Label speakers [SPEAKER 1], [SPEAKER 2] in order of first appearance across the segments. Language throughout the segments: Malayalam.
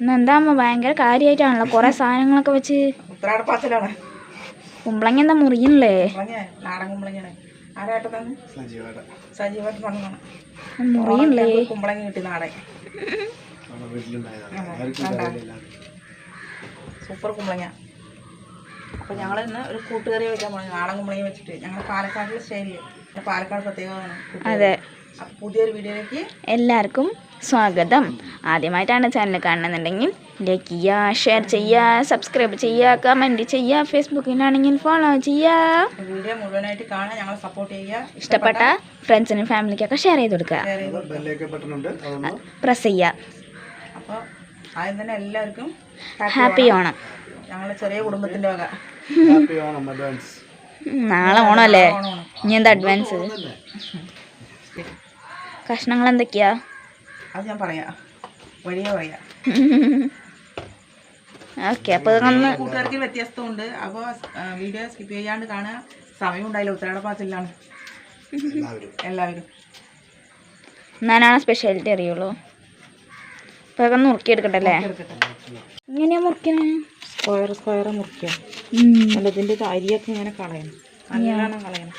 [SPEAKER 1] ഇന്ന് എന്താ അമ്മ ഭയങ്കര കാര്യമായിട്ടാണല്ലോ കുറേ സാധനങ്ങളൊക്കെ വെച്ച് കുമ്പളങ്ങ എന്താ മുറിയണല്ലേ മുറിയണല്ലേ
[SPEAKER 2] കുമ്പളങ്ങ കിട്ടി നാടൻ? സൂപ്പർ കുമ്പളങ്ങ. അപ്പോൾ ഞങ്ങൾ ഇന്ന് ഒരു കൂട്ടുകറി വെക്കാൻ പോകണം നാടൻ കുമ്പളങ്ങ വെച്ചിട്ട്. ഞങ്ങൾ പാലക്കാട്ടിലെ സ്റ്റൈലിൽ പാലക്കാട് പ്രത്യേകമാണ്.
[SPEAKER 1] അതെ.
[SPEAKER 2] പുതിയൊരു വീഡിയോയിലേക്ക്
[SPEAKER 1] എല്ലാവർക്കും സ്വാഗതം. ആദ്യമായിട്ടാണ് ചാനൽ കാണുന്നുണ്ടെങ്കിൽ ലൈക്ക് ചെയ്യുക ഷെയർ ചെയ്യുക സബ്സ്ക്രൈബ് ചെയ്യുക കമന്റ് ചെയ്യുക ഫേസ്ബുക്കിലാണെങ്കിൽ ഫോളോ ചെയ്യുക.
[SPEAKER 2] വീഡിയോ മുഴുവനായിട്ട് കാണാൻ ഞങ്ങളെ സപ്പോർട്ട് ചെയ്യുക
[SPEAKER 1] ഇഷ്ടപ്പെട്ട ഫ്രണ്ട്സിനും ഫാമിലിക്കൊക്കെ ഷെയർ ചെയ്ത് കൊടുക്കുക. പ്രസ് ചെയ്യുക.
[SPEAKER 2] അപ്പോൾ ആദ്യം തന്നെ എല്ലാവർക്കും
[SPEAKER 1] ഹാപ്പി ഓണം.
[SPEAKER 2] ഞങ്ങളുടെ ചെറിയ കുടുംബത്തിന്റെ വക.
[SPEAKER 3] ഹാപ്പി ഓണം അഡ്വാൻസ്
[SPEAKER 1] നാളെ ഓണമല്ലേ? ഇനി എന്താ അഡ്വാൻസ് കഷ്ണങ്ങൾ എന്തൊക്കെയാ
[SPEAKER 2] അത് ഞാൻ പറയാം. വലിയ പറയാം.
[SPEAKER 1] ഓക്കെ അപ്പോൾ നമ്മൾ
[SPEAKER 2] കൂട്ടുകാർക്ക് വ്യത്യസ്തമുണ്ട്. അപ്പോൾ വീഡിയോ സ്കിപ്പ് ചെയ്യാണ്ട് കാണുക. സമയം ഉണ്ടായില്ല ഉത്തരാട പാച്ചിലാണ്.
[SPEAKER 3] എല്ലാവരും.
[SPEAKER 2] എല്ലാവരും.
[SPEAKER 1] ഞാനാണ് സ്പെഷ്യാലിറ്റി അറിയുള്ളൂ. അപ്പോൾ അതൊക്കെ മുറുക്കിയെടുക്കട്ടെ അല്ലേ എങ്ങനെയാ മുറിക്കണേ
[SPEAKER 2] സ്ക്വയർ സ്ക്വയർ മുറിക്കുക
[SPEAKER 1] ഉം,
[SPEAKER 2] അല്ല ഇതിന്റെ ഇത് അരിയൊക്കെ ഇങ്ങനെ കളയണം. നല്ലോണം കളയണം.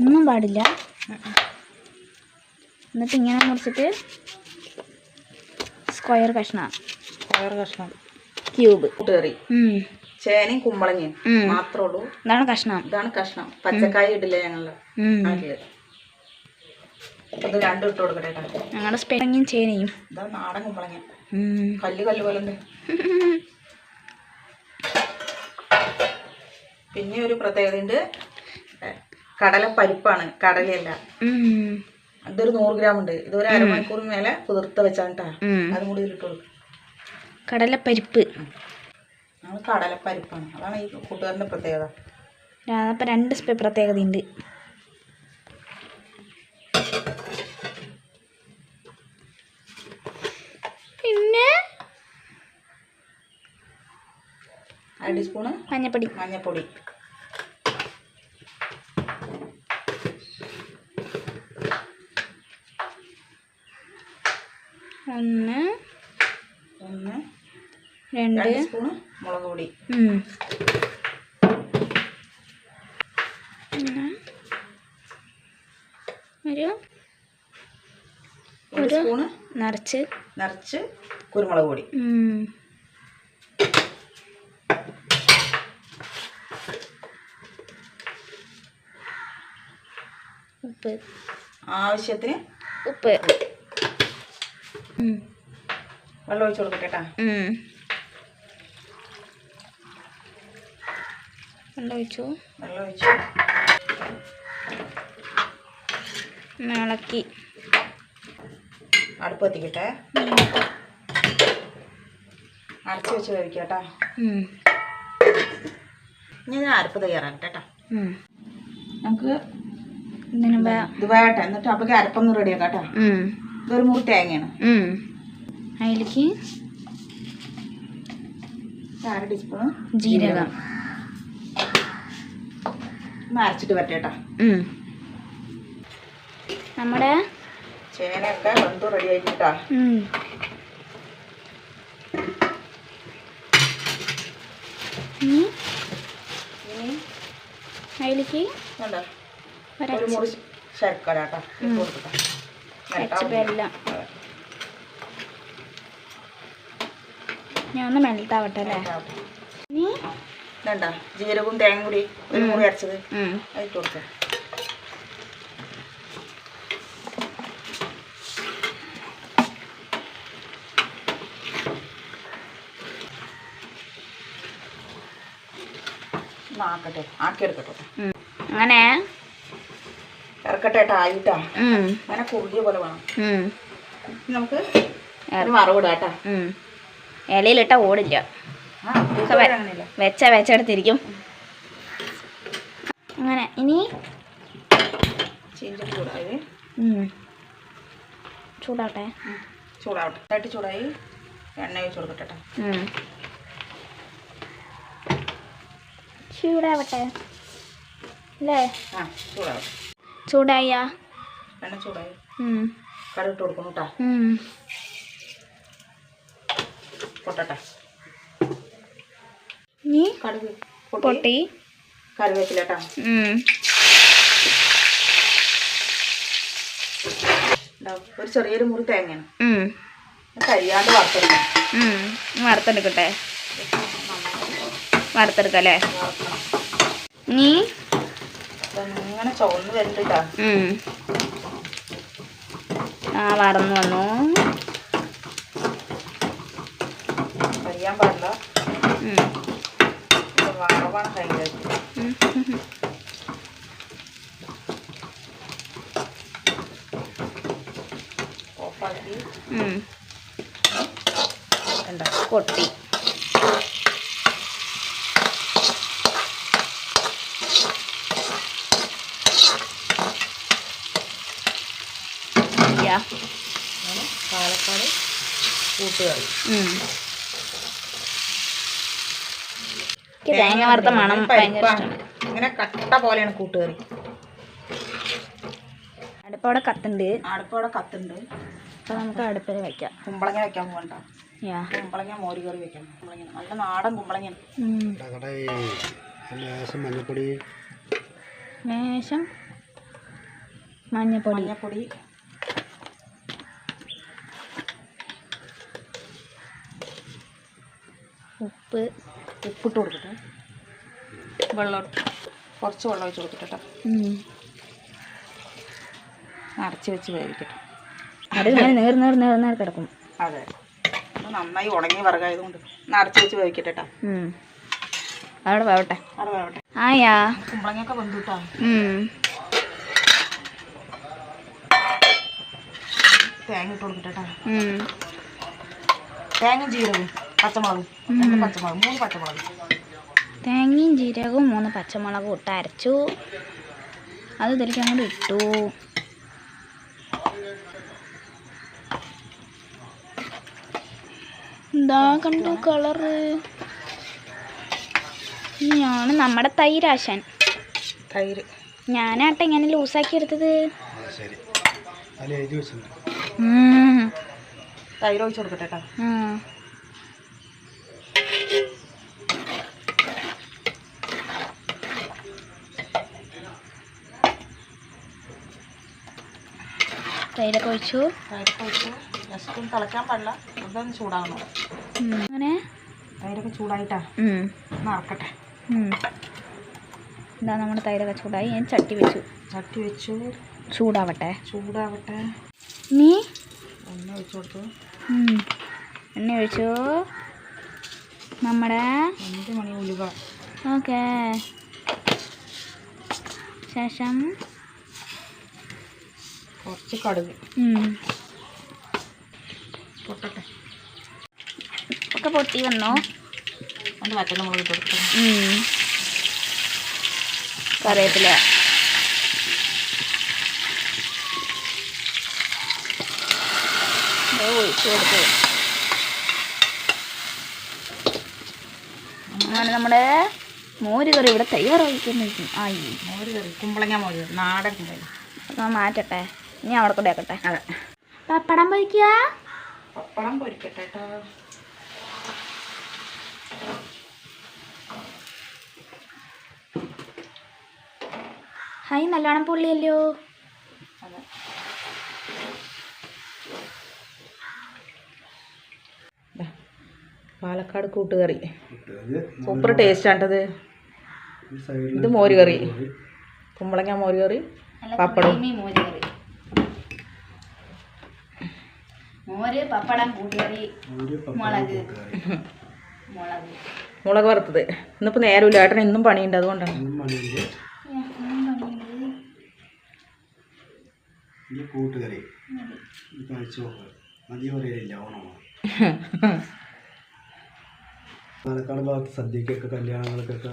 [SPEAKER 1] ഒന്നും പാടില്ല. എന്നിട്ട് ഇങ്ങനെ മുറിച്ചിട്ട് സ്ക്വയർ കഷ്ണം.
[SPEAKER 2] സ്ക്വയർ കഷ്ണം.
[SPEAKER 1] ക്യൂബ്
[SPEAKER 2] കൂട്ടുകറി. ചേനയും കുമ്പളങ്ങയും. മാത്രമേ ഉള്ളൂ.
[SPEAKER 1] ഇതാണ് കഷ്ണം.
[SPEAKER 2] ഇതാണ് കഷ്ണം. പച്ചക്കായ ഇടില്ല ഞങ്ങൾ?
[SPEAKER 1] ഉം.
[SPEAKER 2] നാട്ടിൽ. അത് രണ്ടും ഇട്ട് കൊടുക്കട്ടെ കേട്ടോ.
[SPEAKER 1] ഞങ്ങളുടെ സ്പെങ്ങയും ചേനയും.
[SPEAKER 2] ഇതാ നാടൻ കുമ്പളങ്ങ കല്ല് കല്ല് പോലെ ഉണ്ട് പിന്നെ ഒരു പ്രത്യേകതയുണ്ട്. കടല പരിപ്പാണ് കടലയല്ല. ഇതൊരു നൂറ് ഗ്രാം ഉണ്ട്. ഇത് ഒരു അരമണിക്കൂർ മേലെ കുതിർത്ത്
[SPEAKER 1] ഉം.
[SPEAKER 2] അതും കൂടി ഇട്ട് കൊടുക്കും.
[SPEAKER 1] കടലപ്പരിപ്പ്.
[SPEAKER 2] ഞങ്ങൾ കടലപ്പരിപ്പാണ്. അതാണ് ഈ കൂട്ടുകാരന്റെ പ്രത്യേകത.
[SPEAKER 1] അപ്പം രണ്ട് പ്രത്യേകതയുണ്ട്. പിന്നെ?
[SPEAKER 2] അര ടീസ്പൂണ്
[SPEAKER 1] മഞ്ഞപ്പൊടി.
[SPEAKER 2] മഞ്ഞൾപ്പൊടി
[SPEAKER 1] ഒന്ന്
[SPEAKER 2] ഒന്ന്
[SPEAKER 1] രണ്ട്
[SPEAKER 2] സ്പൂൺ സ്പൂണ് മുളക് പൊടി.
[SPEAKER 1] ഒരു
[SPEAKER 2] ഒരു സ്പൂണ്
[SPEAKER 1] നിറച്ച്.
[SPEAKER 2] നിറച്ച് കുരുമുളക് പൊടി.
[SPEAKER 1] ഉപ്പ്.
[SPEAKER 2] ആവശ്യത്തിന്
[SPEAKER 1] ഉപ്പ്.
[SPEAKER 2] വെള്ളം ഒഴിച്ച് കൊടുക്കട്ടെ കേട്ടാ.
[SPEAKER 1] ഉം. വെള്ളം ഒഴിച്ചു
[SPEAKER 2] വെള്ളം ഒഴിച്ച്
[SPEAKER 1] ഇളക്കി.
[SPEAKER 2] അടുപ്പ് എത്തിക്കട്ടെ അരച്ച് വെച്ച്
[SPEAKER 1] കഴിക്കട്ടാ
[SPEAKER 2] ഇനി ഞാൻ അരപ്പ് തയ്യാറാക്കട്ടെ കേട്ടോ. നമുക്ക് ഇത് വേട്ടെ എന്നിട്ട് അപ്പോഴേക്ക് അരപ്പൊന്ന് റെഡിയാക്കാം കേട്ടോ.
[SPEAKER 1] ഉം.
[SPEAKER 2] ഇതൊരു മുറി തേങ്ങയാണ്.
[SPEAKER 1] ഉം. അതിലേക്ക്
[SPEAKER 2] അര ടീസ്പൂൺ
[SPEAKER 1] ജീരകം.
[SPEAKER 2] ഒന്ന് അരച്ചിട്ട് വരട്ടെ കേട്ടാ.
[SPEAKER 1] ഉം. നമ്മുടെ
[SPEAKER 2] ചേനയൊക്കെ വെന്ത് റെഡി ആയിട്ട്.
[SPEAKER 1] ഇനി അതിലേക്ക്
[SPEAKER 2] വേണ്ട. ഒരു മുറി ശർക്കര കേട്ടോ. കൊടുക്കട്ടെ
[SPEAKER 1] വെള്ളം. ഞാൻ ഒന്ന് മെൽട്ടാവട്ടെ അല്ലേ?
[SPEAKER 2] ജീരകവും തേങ്ങ കൂടി ഒരു മുറി അരച്ചത്. അതിട്ട് കൊടുക്കാം.
[SPEAKER 1] അങ്ങനെ
[SPEAKER 2] ഇറക്കട്ടെ കേട്ടോ ആയിട്ടാ. അങ്ങനെ കുറുകിയ പോലെ വേണം. നമുക്ക്
[SPEAKER 1] മറവിടാട്ടാ. ഇലയിലിട്ട ഓടില്ല. വെച്ച വെച്ചെടുത്തിരിക്കും. അങ്ങനെ ഇനി. ചൂടാവട്ടെ.
[SPEAKER 2] ചൂടാവട്ടെ. തട്ടി ചൂടായി. എണ്ണ വെച്ച് കൊടുക്കട്ടെ
[SPEAKER 1] ചൂടാവട്ടെ. അല്ലേ?
[SPEAKER 2] ആ ചൂടാവട്ടെ.
[SPEAKER 1] ചൂടായ?
[SPEAKER 2] എണ്ണ ചൂടായി.
[SPEAKER 1] ഉം.
[SPEAKER 2] കടുകിട്ട് കൊടുക്കണം കേട്ടോ.
[SPEAKER 1] ഉം.
[SPEAKER 2] പൊട്ടട്ടെ.
[SPEAKER 1] നീ
[SPEAKER 2] കടുക് പൊട്ടി. കറിവേപ്പില കേട്ടോ. ഒരു ചെറിയൊരു മുറി തേങ്ങയാണ്. കരിയാണ്ട്.
[SPEAKER 1] വറുത്തെടുക്കട്ടെ. വറുത്തെടുക്കല്ലേ നീ
[SPEAKER 2] ചുവന്ന് വരുന്നുണ്ട്.
[SPEAKER 1] ആ വറന്നു വന്നു.
[SPEAKER 2] പാടില്ല. വറവാണ്. ഓഫാക്കി.
[SPEAKER 1] ഉം.
[SPEAKER 2] എന്താ
[SPEAKER 1] പൊട്ടി യാ.
[SPEAKER 2] അങ്ങനെ പാലക്കാട് കൂട്ടുകറി.
[SPEAKER 1] തേങ്ങ വറുത്ത മണം.
[SPEAKER 2] ഇങ്ങനെ കട്ട പോലെയാണ് കൂട്ടുകറി.
[SPEAKER 1] അടുപ്പവിടെ കത്തുണ്ട്.
[SPEAKER 2] അടുപ്പവിടെ കത്തുണ്ട്.
[SPEAKER 1] അപ്പൊ നമുക്ക് അടുപ്പിൽ വെക്കാം.
[SPEAKER 2] കുമ്പളങ്ങ വെക്കാൻ പോകണ്ട.
[SPEAKER 1] യാ.
[SPEAKER 2] കുമ്പളങ്ങ മോര് കറി വെക്കാം. കുമ്പളങ്ങ. നല്ല നാടൻ
[SPEAKER 3] കുമ്പളങ്ങ മഞ്ഞപ്പൊടി.
[SPEAKER 1] ലേശം മഞ്ഞപ്പൊടി.
[SPEAKER 2] മഞ്ഞപ്പൊടി.
[SPEAKER 1] ഉപ്പ്.
[SPEAKER 2] ഉപ്പിട്ട് കൊടുക്കട്ടെ വെള്ളം കുറച്ച് വെള്ളം ഒഴിച്ച് കൊടുക്കട്ടെ കേട്ടോ. അടച്ച് വെച്ച് വേവിക്കട്ടെ.
[SPEAKER 1] അത് നേർ നേർ നേർ നേർ കിടക്കും.
[SPEAKER 2] അതെ. നന്നായി ഉണങ്ങി വറകായതുകൊണ്ട് അടച്ച് വെച്ച് വേവിക്കട്ടെ കേട്ടോ.
[SPEAKER 1] അവിടെ വേവട്ടെ.
[SPEAKER 2] അവിടെ വേവട്ടെ.
[SPEAKER 1] ആയാ.
[SPEAKER 2] കുമ്പളങ്ങയൊക്കെ
[SPEAKER 1] വെന്തുട്ടാ
[SPEAKER 2] തേങ്ങ ഇട്ട് കൊടുക്കട്ടെ കേട്ടോ. തേങ്ങ ജീരകവും. പച്ചമുളകും. രണ്ട് പച്ചമുളക് മൂന്ന് പച്ചമുളക്.
[SPEAKER 1] തേങ്ങയും ജീരകവും മൂന്ന് പച്ചമുളകും ഇട്ട് അരച്ചു. അത് ഇതിലേക്ക് അങ്ങോട്ട് ഇട്ടു. എന്താ കണ്ടു കളറ്. ഇനിയാണ് നമ്മുടെ തൈരാശൻ
[SPEAKER 2] തൈര്.
[SPEAKER 1] ഞാനാട്ടെ ഇങ്ങനെ ലൂസാക്കി എടുത്തത്.
[SPEAKER 2] തൈര് ഒഴിച്ചു കൊടുക്കട്ടെ
[SPEAKER 1] തൈരൊക്കെ ഒഴിച്ചു.
[SPEAKER 2] തൈരൊക്കെ ഒഴിച്ച്. ജസ്റ്റ് ഒന്ന് തിളക്കാൻ പാടില്ല. ഇതൊന്ന് ചൂടാകണം.
[SPEAKER 1] അങ്ങനെ?
[SPEAKER 2] തൈരൊക്കെ ചൂടായിട്ടാ?
[SPEAKER 1] ഉം. എന്താ നമ്മുടെ തൈരൊക്കെ ചൂടായി. ഞാൻ ചട്ടി വെച്ചു.
[SPEAKER 2] ചട്ടി വെച്ചു.
[SPEAKER 1] ചൂടാവട്ടെ.
[SPEAKER 2] ചൂടാവട്ടെ.
[SPEAKER 1] നീ?
[SPEAKER 2] എണ്ണ ഒഴിച്ചു കൊടുത്തു.
[SPEAKER 1] എണ്ണ ഒഴിച്ചു. നമ്മുടെ?
[SPEAKER 2] അഞ്ച് മണി ഉലുവ.
[SPEAKER 1] ഓക്കേ. ശേഷം?
[SPEAKER 2] കുറച്ച് കടുക്. പൊട്ടട്ടെ.
[SPEAKER 1] ഒക്കെ പൊട്ടി വന്നോ?
[SPEAKER 2] ഒന്ന് വറ്റൽ മുളക് ഇട്ട് കറിയത്തില്ല
[SPEAKER 1] ഉം. കറിവേപ്പില. ഇത് ഒഴിച്ചു കൊടുത്തു. അങ്ങനെ നമ്മുടെ മോര് കറി ഇവിടെ തയ്യാറായിരിക്കുന്നു ആയി.
[SPEAKER 2] മോര് കറി കുമ്പളങ്ങ മോര് നാടൻ കുമ്പളങ്ങ.
[SPEAKER 1] മാറ്റട്ടെ. ഇനി അവിടെ കൂടെ ആക്കട്ടെ.
[SPEAKER 2] അതെ.
[SPEAKER 1] പപ്പടം പൊരിക്കുക
[SPEAKER 2] പപ്പടം പൊരിക്കട്ടെ കേട്ടോ
[SPEAKER 1] ഹായ് നല്ലോണം പുള്ളിയല്ലോ.
[SPEAKER 2] അതെ. ദാ, പാലക്കാട് കൂട്ടുകറി. സൂപ്പർ ടേസ്റ്റ്
[SPEAKER 3] സൈഡിൽ
[SPEAKER 2] ഇത് മോരുകറി. കുമ്പളങ്ങ മോരുകറി പപ്പടം
[SPEAKER 1] മോര് കറി മോര് പപ്പടം
[SPEAKER 3] കൂട്ടിയത്
[SPEAKER 1] മുളക്. മുളക്.
[SPEAKER 2] മുളക് വറുത്തത്. ഇന്നിപ്പോൾ നേരമില്ല. ഏട്ടൻ ഇന്നും പണിയുണ്ട്. അതുകൊണ്ടാണ്.
[SPEAKER 3] കൂട്ടുകറി. കഴിച്ചു നോക്കുക മതി പറയില്ല ഓണമാണ് പാലക്കാട് ഭാഗത്ത് സദ്യക്കൊക്കെ കല്യാണങ്ങൾക്കൊക്കെ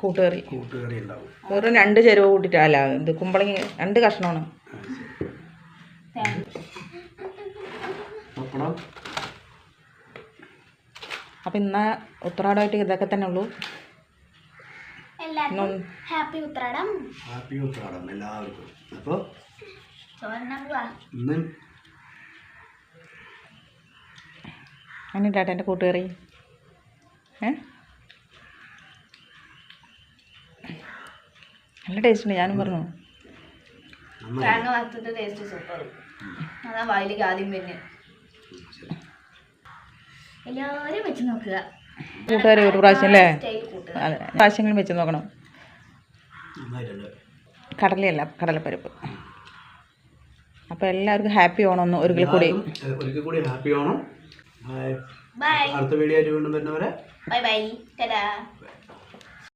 [SPEAKER 2] കൂട്ടുകറി.
[SPEAKER 3] കൂട്ടുകറി ഉണ്ടാവും.
[SPEAKER 2] വെറും രണ്ട് ചെരുവ് അല്ല ഇത് കുമ്പളങ്ങി രണ്ട് കഷ്ണമാണ്.
[SPEAKER 3] പപ്പടം
[SPEAKER 2] അപ്പം ഇന്ന് ഉത്രാടമായിട്ട് ഇതൊക്കെ തന്നെ ഉള്ളൂ.
[SPEAKER 1] എല്ലാവർക്കും ഹാപ്പി ഉത്രാടം
[SPEAKER 3] ഹാപ്പി ഉത്രാടം എല്ലാവർക്കും. അപ്പോൾ ഇന്ന്
[SPEAKER 2] എന്റെ കൂട്ടുകറി ഏ? നല്ല ടേസ്റ്റ് ഉണ്ട് ഞാനും പറഞ്ഞു.
[SPEAKER 1] തേങ്ങ വറുത്തിട്ട് ടേസ്റ്റ് സൂപ്പർ. അതാ വായിലേക്ക് ആദ്യം പിന്നെ. എല്ലാവരും വെച്ച് നോക്കുക.
[SPEAKER 2] ഒരു പ്രാവശ്യം അല്ലേ? അതെ പ്രാവശ്യങ്ങളും വെച്ച് നോക്കണം.
[SPEAKER 3] നന്നായിട്ടുണ്ട്.
[SPEAKER 2] കടലയല്ല കടലപ്പരിപ്പ്. അപ്പോൾ എല്ലാവർക്കും ഹാപ്പി ഓണം ഒരു കിലോ കൂടി.
[SPEAKER 3] ഒരിക്കൽ കൂടി ഹാപ്പി ഓണം. ബൈ.
[SPEAKER 1] ബൈ
[SPEAKER 3] അടുത്ത വീഡിയോ ആയിട്ട് വീണ്ടും വരുന്നവരെ
[SPEAKER 1] ബൈ ബൈ.